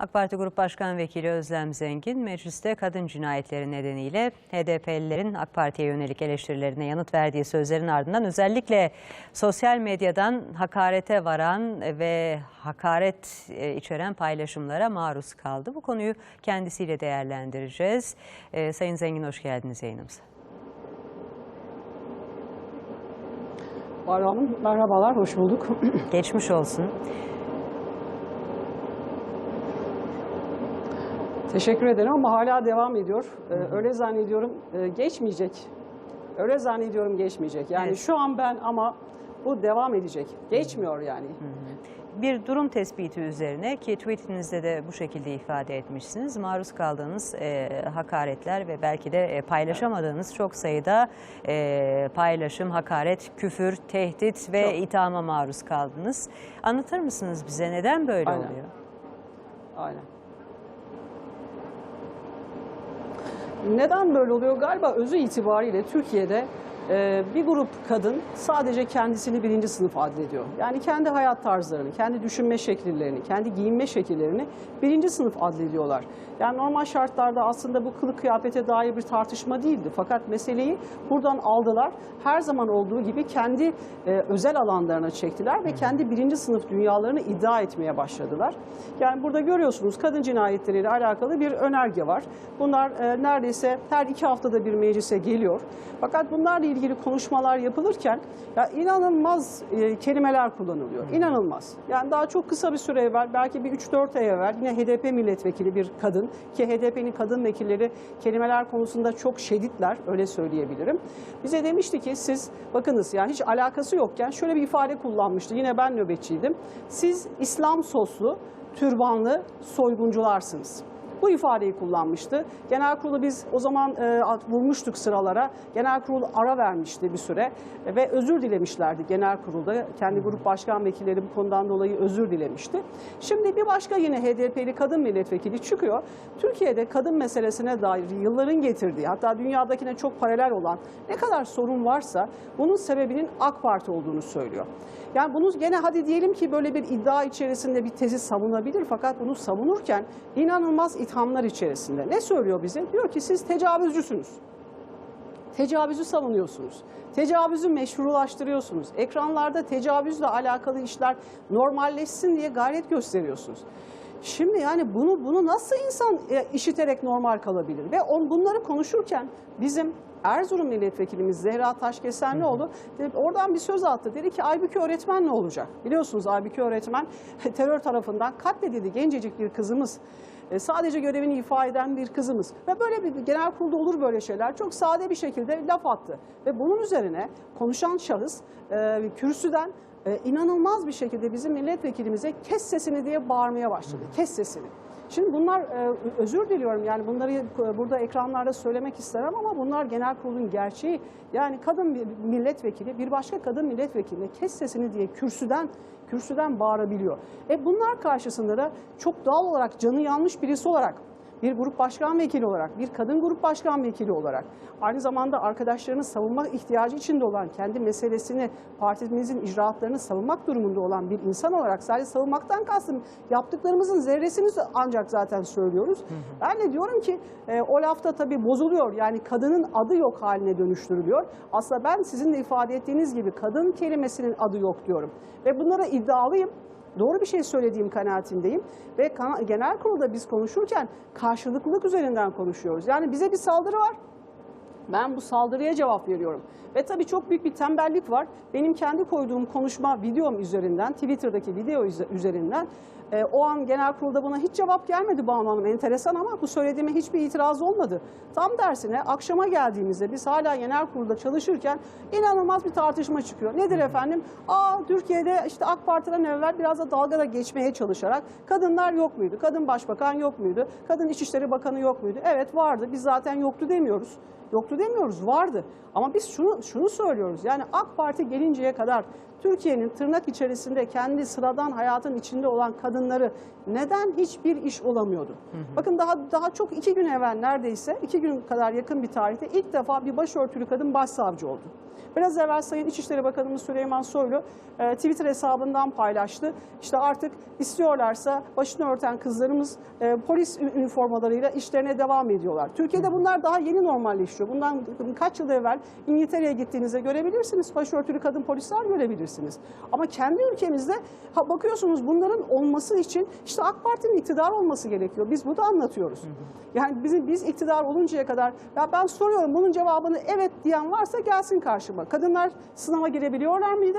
AK Parti Grup Başkan Vekili Özlem Zengin, mecliste kadın cinayetleri nedeniyle HDP'lilerin AK Parti'ye yönelik eleştirilerine yanıt verdiği sözlerin ardından özellikle sosyal medyadan hakarete varan ve hakaret e, içeren paylaşımlara maruz kaldı. Bu konuyu kendisiyle değerlendireceğiz. Ee, Sayın Zengin hoş geldiniz yayınımıza. Bahar Hanım merhabalar, hoş bulduk. Geçmiş olsun. Teşekkür ederim ama hala devam ediyor. Ee, öyle zannediyorum e, geçmeyecek. Öyle zannediyorum geçmeyecek. Yani Evet. şu an ben ama bu devam edecek. Geçmiyor yani. Bir durum tespiti üzerine ki tweetinizde de bu şekilde ifade etmişsiniz. Maruz kaldığınız e, hakaretler ve belki de e, paylaşamadığınız çok sayıda e, paylaşım, hakaret, küfür, tehdit ve Çok. ithama maruz kaldınız. Anlatır mısınız bize neden böyle Aynen. oluyor? Aynen. Neden böyle oluyor? Galiba özü itibariyle Türkiye'de e, bir grup kadın sadece kendisini birinci sınıf adlediyor. Yani kendi hayat tarzlarını, kendi düşünme şekillerini, kendi giyinme şekillerini birinci sınıf adlediyorlar. Yani normal şartlarda aslında bu kılık kıyafete dair bir tartışma değildi. Fakat meseleyi buradan aldılar. Her zaman olduğu gibi kendi e, özel alanlarına çektiler ve kendi birinci sınıf dünyalarını iddia etmeye başladılar. Yani burada görüyorsunuz kadın cinayetleriyle alakalı bir önerge var. Bunlar e, neredeyse her iki haftada bir meclise geliyor. Fakat bunlarla ilgili konuşmalar yapılırken ya inanılmaz e, kelimeler kullanılıyor. İnanılmaz. Yani daha çok kısa bir süre evvel belki bir 3-4 ay evvel yine HDP milletvekili bir kadın ki HDP'nin kadın vekilleri kelimeler konusunda çok şeditler öyle söyleyebilirim. Bize demişti ki siz bakınız yani hiç alakası yokken şöyle bir ifade kullanmıştı. Yine ben nöbetçiydim. Siz İslam soslu, türbanlı soyguncularsınız. Bu ifadeyi kullanmıştı. Genel kurulu biz o zaman e, vurmuştuk sıralara. Genel kurul ara vermişti bir süre e, ve özür dilemişlerdi genel kurulda. Kendi grup başkan vekilleri bu konudan dolayı özür dilemişti. Şimdi bir başka yine HDP'li kadın milletvekili çıkıyor. Türkiye'de kadın meselesine dair yılların getirdiği hatta dünyadakine çok paralel olan ne kadar sorun varsa bunun sebebinin AK Parti olduğunu söylüyor. Yani bunu gene hadi diyelim ki böyle bir iddia içerisinde bir tezi savunabilir fakat bunu savunurken inanılmaz ithamlar içerisinde. Ne söylüyor bize? Diyor ki siz tecavüzcüsünüz. Tecavüzü savunuyorsunuz. Tecavüzü meşrulaştırıyorsunuz. Ekranlarda tecavüzle alakalı işler normalleşsin diye gayret gösteriyorsunuz. Şimdi yani bunu bunu nasıl insan e, işiterek normal kalabilir? Ve on, bunları konuşurken bizim Erzurum milletvekilimiz Zehra Taşkesenlioğlu oradan bir söz attı. Dedi ki Aybüke öğretmen ne olacak? Biliyorsunuz Aybüke öğretmen terör tarafından katledildi gencecik bir kızımız. E, sadece görevini ifa eden bir kızımız. Ve böyle bir genel kurulda olur böyle şeyler. Çok sade bir şekilde laf attı. Ve bunun üzerine konuşan şahıs e, kürsüden e, inanılmaz bir şekilde bizim milletvekilimize kes sesini diye bağırmaya başladı. Kes sesini. Şimdi bunlar e, özür diliyorum yani bunları e, burada ekranlarda söylemek istemem ama bunlar genel kurulun gerçeği. Yani kadın bir milletvekili bir başka kadın milletvekiline kes sesini diye kürsüden kürsüden bağırabiliyor. E bunlar karşısında da çok doğal olarak canı yanmış birisi olarak bir grup başkan vekili olarak, bir kadın grup başkan vekili olarak, aynı zamanda arkadaşlarını savunmak ihtiyacı içinde olan, kendi meselesini, partimizin icraatlarını savunmak durumunda olan bir insan olarak sadece savunmaktan kastım yaptıklarımızın zerresini ancak zaten söylüyoruz. Ben de diyorum ki e, o lafta tabii bozuluyor. Yani kadının adı yok haline dönüştürülüyor. Aslında ben sizin de ifade ettiğiniz gibi kadın kelimesinin adı yok diyorum. Ve bunlara iddialıyım doğru bir şey söylediğim kanaatindeyim. Ve genel kurulda biz konuşurken karşılıklılık üzerinden konuşuyoruz. Yani bize bir saldırı var. Ben bu saldırıya cevap veriyorum. Ve tabii çok büyük bir tembellik var. Benim kendi koyduğum konuşma videom üzerinden, Twitter'daki video üze- üzerinden e, o an genel kurulda buna hiç cevap gelmedi Banu Hanım. Enteresan ama bu söylediğime hiçbir itiraz olmadı. Tam dersine akşama geldiğimizde biz hala genel kurulda çalışırken inanılmaz bir tartışma çıkıyor. Nedir efendim? Aa Türkiye'de işte AK Parti'den evvel biraz da dalgada geçmeye çalışarak kadınlar yok muydu? Kadın başbakan yok muydu? Kadın İçişleri Bakanı yok muydu? Evet vardı. Biz zaten yoktu demiyoruz. Yoktu demiyoruz, vardı. Ama biz şunu şunu söylüyoruz. Yani AK Parti gelinceye kadar Türkiye'nin tırnak içerisinde kendi sıradan hayatın içinde olan kadınları neden hiçbir iş olamıyordu? Bakın daha daha çok iki gün evvel neredeyse iki gün kadar yakın bir tarihte ilk defa bir başörtülü kadın başsavcı oldu. Biraz evvel Sayın İçişleri Bakanımız Süleyman Soylu e, Twitter hesabından paylaştı. İşte artık istiyorlarsa başını örten kızlarımız e, polis üniformalarıyla işlerine devam ediyorlar. Türkiye'de bunlar daha yeni normalleşiyor. Bundan kaç yıl evvel İngiltere'ye gittiğinizde görebilirsiniz. Başörtülü kadın polisler görebilirsiniz. Ama kendi ülkemizde ha, bakıyorsunuz bunların olması için işte AK Parti'nin iktidar olması gerekiyor. Biz bunu anlatıyoruz. Yani bizim biz iktidar oluncaya kadar ya ben soruyorum bunun cevabını evet diyen varsa gelsin karşıma. Kadınlar sınava girebiliyorlar mıydı?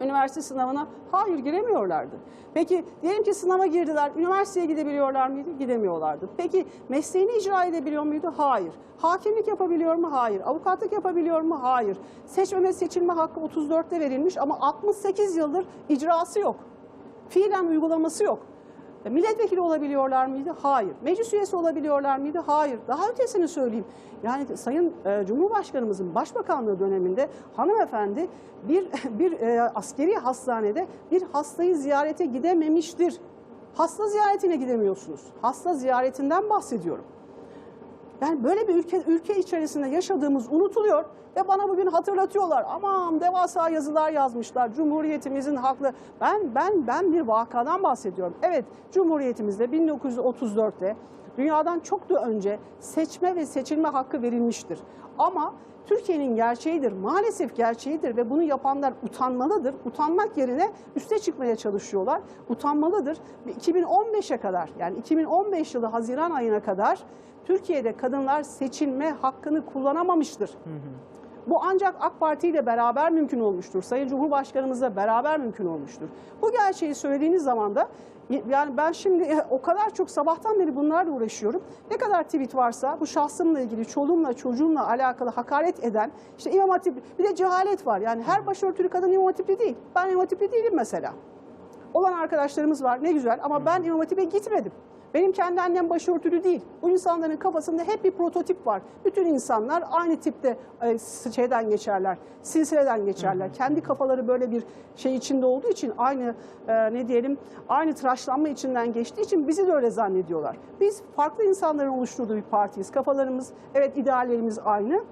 Üniversite sınavına hayır giremiyorlardı. Peki diyelim ki sınava girdiler, üniversiteye gidebiliyorlar mıydı? Gidemiyorlardı. Peki mesleğini icra edebiliyor muydu? Hayır. Hakimlik yapabiliyor mu? Hayır. Avukatlık yapabiliyor mu? Hayır. Seçmeme seçilme hakkı 34'te verilmiş ama 68 yıldır icrası yok. Fiilen uygulaması yok. Milletvekili olabiliyorlar mıydı? Hayır. Meclis üyesi olabiliyorlar mıydı? Hayır. Daha ötesini söyleyeyim. Yani Sayın e, Cumhurbaşkanımızın başbakanlığı döneminde hanımefendi bir bir e, askeri hastanede bir hastayı ziyarete gidememiştir. Hasta ziyaretine gidemiyorsunuz. Hasta ziyaretinden bahsediyorum. Yani böyle bir ülke ülke içerisinde yaşadığımız unutuluyor ve bana bugün hatırlatıyorlar. Aman devasa yazılar yazmışlar. Cumhuriyetimizin haklı. Ben ben ben bir vakadan bahsediyorum. Evet, Cumhuriyetimizde 1934'te dünyadan çok da önce seçme ve seçilme hakkı verilmiştir. Ama Türkiye'nin gerçeğidir, maalesef gerçeğidir ve bunu yapanlar utanmalıdır. Utanmak yerine üste çıkmaya çalışıyorlar. Utanmalıdır. 2015'e kadar yani 2015 yılı Haziran ayına kadar Türkiye'de kadınlar seçilme hakkını kullanamamıştır. Bu ancak AK Parti ile beraber mümkün olmuştur. Sayın Cumhurbaşkanımızla beraber mümkün olmuştur. Bu gerçeği söylediğiniz zaman da yani ben şimdi e, o kadar çok sabahtan beri bunlarla uğraşıyorum. Ne kadar tweet varsa bu şahsımla ilgili çoluğumla çocuğumla alakalı hakaret eden işte İmam Hatip bir de cehalet var. Yani her başörtülü kadın İmam Hatipli değil. Ben İmam Hatipli değilim mesela. Olan arkadaşlarımız var ne güzel ama ben İmam Hatip'e gitmedim. Benim kendi annem başörtülü değil. Bu insanların kafasında hep bir prototip var. Bütün insanlar aynı tipte e, şeyden geçerler, silsileden geçerler. Kendi kafaları böyle bir şey içinde olduğu için aynı e, ne diyelim aynı tıraşlanma içinden geçtiği için bizi de öyle zannediyorlar. Biz farklı insanların oluşturduğu bir partiyiz. Kafalarımız evet ideallerimiz aynı.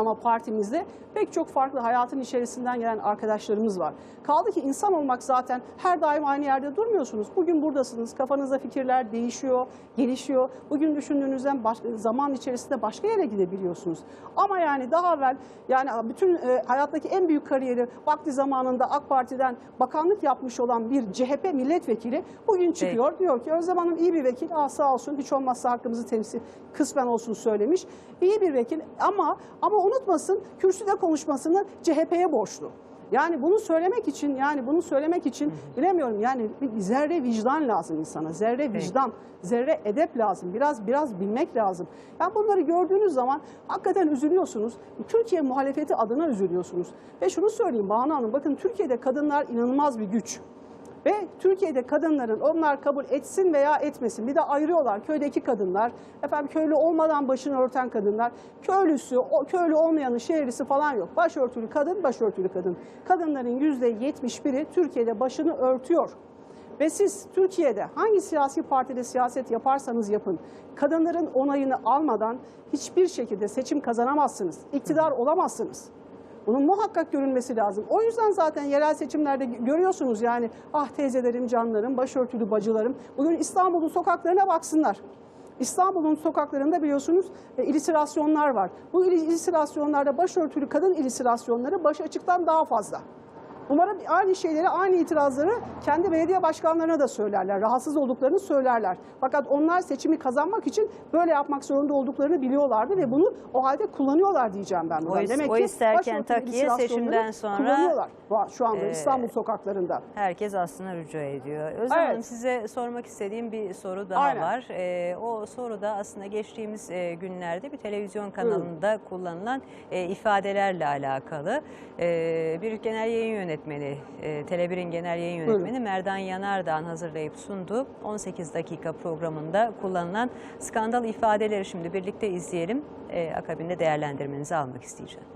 Ama partimizde pek çok farklı hayatın içerisinden gelen arkadaşlarımız var. Kaldı ki insan olmak zaten her daim aynı yerde durmuyorsunuz. Bugün buradasınız, kafanızda fikirler değişiyor, gelişiyor. Bugün düşündüğünüzden zaman içerisinde başka yere gidebiliyorsunuz. Ama yani daha evvel yani bütün e, hayattaki en büyük kariyeri vakti zamanında AK Parti'den bakanlık yapmış olan bir CHP milletvekili bugün çıkıyor. Diyor ki Özlem Hanım iyi bir vekil, Aa, sağ olsun hiç olmazsa hakkımızı temsil kısmen olsun söylemiş. İyi bir vekil ama ama unutmasın kürsüde konuşmasını CHP'ye borçlu. Yani bunu söylemek için yani bunu söylemek için bilemiyorum yani bir zerre vicdan lazım insana. Zerre vicdan, zerre edep lazım. Biraz biraz bilmek lazım. Yani bunları gördüğünüz zaman hakikaten üzülüyorsunuz. Türkiye muhalefeti adına üzülüyorsunuz. Ve şunu söyleyeyim Banu Hanım bakın Türkiye'de kadınlar inanılmaz bir güç. Ve Türkiye'de kadınların onlar kabul etsin veya etmesin. Bir de ayırıyorlar köydeki kadınlar. Efendim köylü olmadan başını örten kadınlar. Köylüsü o, köylü olmayanı şehirlisi falan yok. Başörtülü kadın başörtülü kadın. Kadınların yüzde 71'i Türkiye'de başını örtüyor. Ve siz Türkiye'de hangi siyasi partide siyaset yaparsanız yapın, kadınların onayını almadan hiçbir şekilde seçim kazanamazsınız, iktidar olamazsınız. Bunun muhakkak görülmesi lazım. O yüzden zaten yerel seçimlerde görüyorsunuz yani ah teyzelerim, canlarım, başörtülü bacılarım. Bugün İstanbul'un sokaklarına baksınlar. İstanbul'un sokaklarında biliyorsunuz e, illüstrasyonlar var. Bu illüstrasyonlarda başörtülü kadın illüstrasyonları baş açıktan daha fazla. Umarım aynı şeyleri, aynı itirazları kendi belediye başkanlarına da söylerler. Rahatsız olduklarını söylerler. Fakat onlar seçimi kazanmak için böyle yapmak zorunda olduklarını biliyorlardı ve bunu o halde kullanıyorlar diyeceğim ben. buradan. O is- o isterken başörtülü takiye seçimden sonra, kullanıyorlar şu anda e, İstanbul sokaklarında. Herkes aslında rücu ediyor. Özlem Evet. Hanım size sormak istediğim bir soru daha Aynen. var. Ee, o soru da aslında geçtiğimiz e, günlerde bir televizyon kanalında kullanılan e, ifadelerle alakalı. Ee, bir genel yayın yönetmeni, e, Tele1'in genel yayın Buyurun. yönetmeni Merdan Yanardağ'ın hazırlayıp sunduğu 18 dakika programında kullanılan skandal ifadeleri şimdi birlikte izleyelim. Ee, akabinde değerlendirmenizi almak isteyeceğim.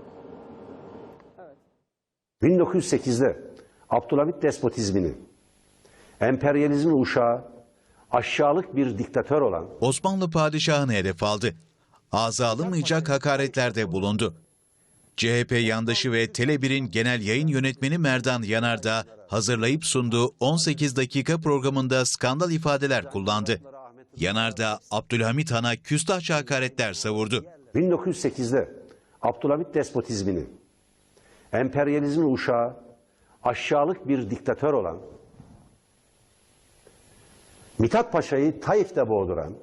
1908'de Abdülhamit despotizmini, emperyalizmin uşağı, aşağılık bir diktatör olan Osmanlı padişahını hedef aldı. Ağza alınmayacak hakaretlerde bulundu. CHP yandaşı ve Tele1'in genel yayın yönetmeni Merdan Yanardağ hazırlayıp sunduğu 18 dakika programında skandal ifadeler kullandı. Yanardağ, Abdülhamit Han'a küstahça hakaretler savurdu. 1908'de Abdülhamit despotizmini, emperyalizmin uşağı, aşağılık bir diktatör olan, Mithat Paşa'yı Taif'te boğduran,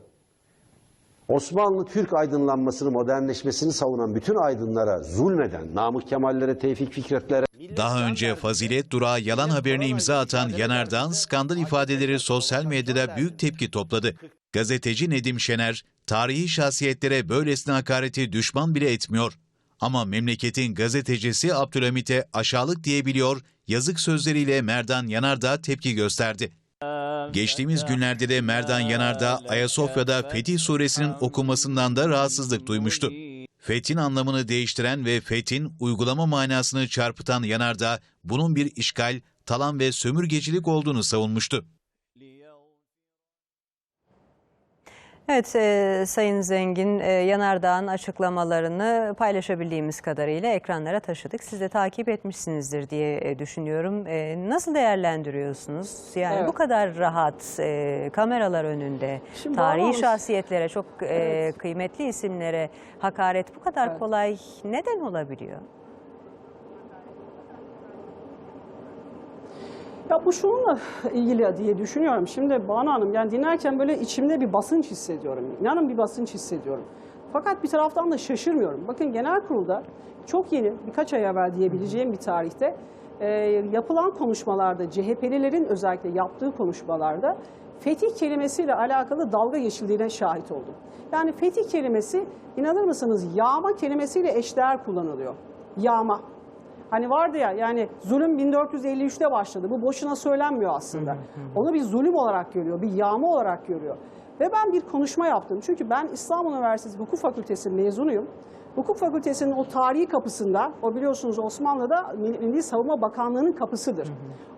Osmanlı Türk aydınlanmasını, modernleşmesini savunan bütün aydınlara zulmeden, Namık Kemallere, Tevfik Fikretlere, Daha önce Fazilet Durağı yalan haberine imza atan Yanardağ'ın skandal ifadeleri sosyal medyada büyük tepki topladı. Gazeteci Nedim Şener, tarihi şahsiyetlere böylesine hakareti düşman bile etmiyor. Ama memleketin gazetecisi Abdülhamit'e aşağılık diyebiliyor, yazık sözleriyle Merdan Yanardağ tepki gösterdi. Geçtiğimiz günlerde de Merdan Yanardağ Ayasofya'da Fetih suresinin okunmasından da rahatsızlık duymuştu. Fethin anlamını değiştiren ve fethin uygulama manasını çarpıtan Yanardağ bunun bir işgal, talan ve sömürgecilik olduğunu savunmuştu. Evet e, Sayın Zengin e, Yanardağ'ın açıklamalarını paylaşabildiğimiz kadarıyla ekranlara taşıdık. Siz de takip etmişsinizdir diye e, düşünüyorum. E, nasıl değerlendiriyorsunuz? Yani Evet. bu kadar rahat e, kameralar önünde Şimdi tarihi bağlamış- şahsiyetlere çok e, Evet. kıymetli isimlere hakaret bu kadar Evet. kolay neden olabiliyor? Ya bu şununla ilgili diye düşünüyorum. Şimdi Banu Hanım yani dinlerken böyle içimde bir basınç hissediyorum. İnanın bir basınç hissediyorum. Fakat bir taraftan da şaşırmıyorum. Bakın genel kurulda çok yeni birkaç ay evvel diyebileceğim bir tarihte e, yapılan konuşmalarda CHP'lilerin özellikle yaptığı konuşmalarda fetih kelimesiyle alakalı dalga geçildiğine şahit oldum. Yani fetih kelimesi inanır mısınız yağma kelimesiyle eşdeğer kullanılıyor. Yağma. Hani vardı ya yani zulüm 1453'te başladı. Bu boşuna söylenmiyor aslında. Onu bir zulüm olarak görüyor, bir yağma olarak görüyor. Ve ben bir konuşma yaptım. Çünkü ben İstanbul Üniversitesi Hukuk Fakültesi mezunuyum. Hukuk Fakültesi'nin o tarihi kapısında, o biliyorsunuz Osmanlı'da Milli Savunma Bakanlığı'nın kapısıdır.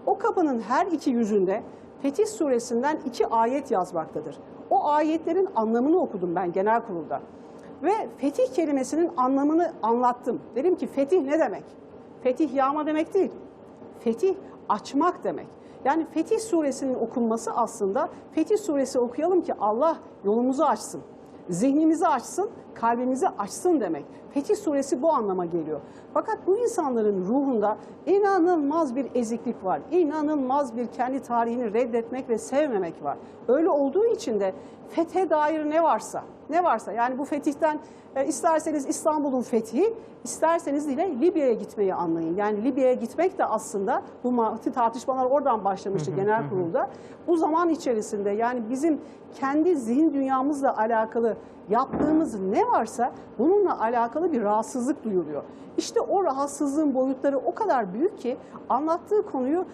O kapının her iki yüzünde Fetih Suresi'nden iki ayet yazmaktadır. O ayetlerin anlamını okudum ben genel kurulda. Ve fetih kelimesinin anlamını anlattım. Dedim ki fetih ne demek? Fetih yağma demek değil. Fetih açmak demek. Yani Fetih suresinin okunması aslında Fetih suresi okuyalım ki Allah yolumuzu açsın. Zihnimizi açsın, kalbimizi açsın demek. Fetih suresi bu anlama geliyor. Fakat bu insanların ruhunda inanılmaz bir eziklik var. İnanılmaz bir kendi tarihini reddetmek ve sevmemek var. Öyle olduğu için de fethe dair ne varsa, ne varsa yani bu fetihten e, isterseniz İstanbul'un fethi, isterseniz yine Libya'ya gitmeyi anlayın. Yani Libya'ya gitmek de aslında bu ma- tartışmalar oradan başlamıştı genel kurulda. Bu zaman içerisinde yani bizim kendi zihin dünyamızla alakalı yaptığımız ne varsa bununla alakalı bir rahatsızlık duyuluyor. İşte o rahatsızlığın boyutları o kadar büyük ki anlattığı konuyu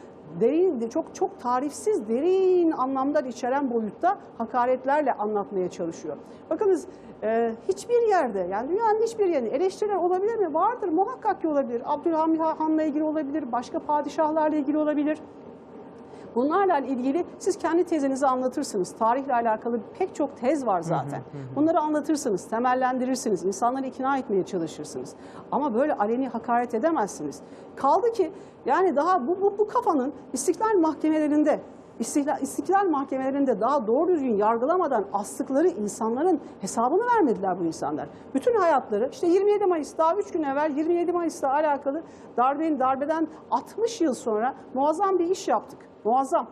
derin, çok çok tarifsiz, derin anlamlar içeren boyutta hakaretlerle anlatmaya çalışıyor. Bakınız e, hiçbir yerde yani dünyanın hiçbir yerinde eleştiriler olabilir mi? Vardır muhakkak ki olabilir. Abdülhamit Han'la ilgili olabilir, başka padişahlarla ilgili olabilir. Bunlarla ilgili siz kendi tezinizi anlatırsınız. Tarihle alakalı pek çok tez var zaten. Bunları anlatırsınız, temellendirirsiniz, insanları ikna etmeye çalışırsınız. Ama böyle aleni hakaret edemezsiniz. Kaldı ki yani daha bu, bu, bu kafanın istiklal mahkemelerinde İstiklal, istiklal mahkemelerinde daha doğru düzgün yargılamadan astıkları insanların hesabını vermediler bu insanlar. Bütün hayatları işte 27 Mayıs daha 3 gün evvel 27 Mayıs'la alakalı darbenin darbeden 60 yıl sonra muazzam bir iş yaptık. Muazzam.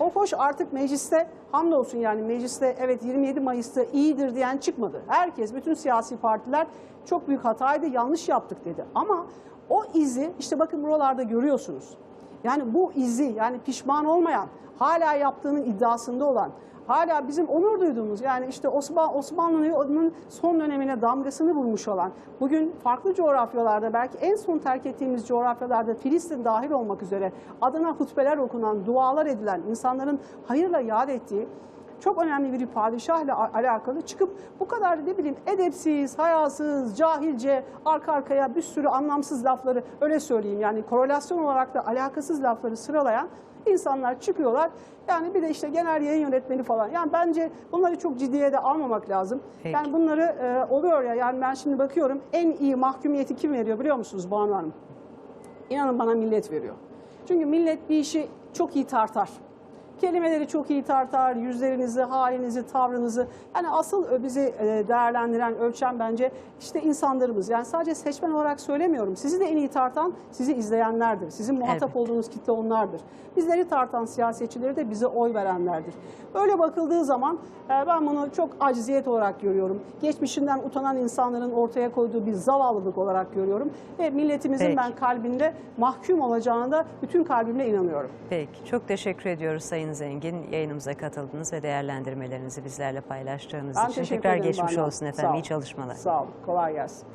O hoş artık mecliste hamdolsun yani mecliste evet 27 Mayıs'ta iyidir diyen çıkmadı. Herkes, bütün siyasi partiler çok büyük hataydı, yanlış yaptık dedi. Ama o izi işte bakın buralarda görüyorsunuz. Yani bu izi yani pişman olmayan, hala yaptığının iddiasında olan, hala bizim onur duyduğumuz yani işte Osman, Osmanlı'nın son dönemine damgasını vurmuş olan, bugün farklı coğrafyalarda belki en son terk ettiğimiz coğrafyalarda Filistin dahil olmak üzere adına hutbeler okunan, dualar edilen, insanların hayırla yad ettiği çok önemli bir padişahla alakalı çıkıp bu kadar ne bileyim edepsiz, hayasız, cahilce arka arkaya bir sürü anlamsız lafları öyle söyleyeyim yani korelasyon olarak da alakasız lafları sıralayan insanlar çıkıyorlar. Yani bir de işte genel yayın yönetmeni falan. Yani bence bunları çok ciddiye de almamak lazım. Peki. Yani bunları e, oluyor ya yani ben şimdi bakıyorum en iyi mahkumiyeti kim veriyor biliyor musunuz Banu Hanım? İnanın bana millet veriyor. Çünkü millet bir işi çok iyi tartar. Kelimeleri çok iyi tartar, yüzlerinizi, halinizi, tavrınızı. Yani asıl bizi e, değerlendiren, ölçen bence işte insanlarımız. Yani sadece seçmen olarak söylemiyorum. Sizi de en iyi tartan sizi izleyenlerdir. Sizin muhatap Elbette. olduğunuz kitle onlardır. Bizleri tartan siyasetçileri de bize oy verenlerdir. Böyle bakıldığı zaman e, ben bunu çok aciziyet olarak görüyorum. Geçmişinden utanan insanların ortaya koyduğu bir zavallılık olarak görüyorum. Ve milletimizin Peki. ben kalbinde mahkum olacağına da bütün kalbimle inanıyorum. Peki çok teşekkür ediyoruz Sayın Zengin. Yayınımıza katıldınız ve değerlendirmelerinizi bizlerle paylaştığınız Ben için. Tekrar geçmiş Banu. olsun Sağ efendim. ol. İyi çalışmalar. Sağ olun. Kolay gelsin.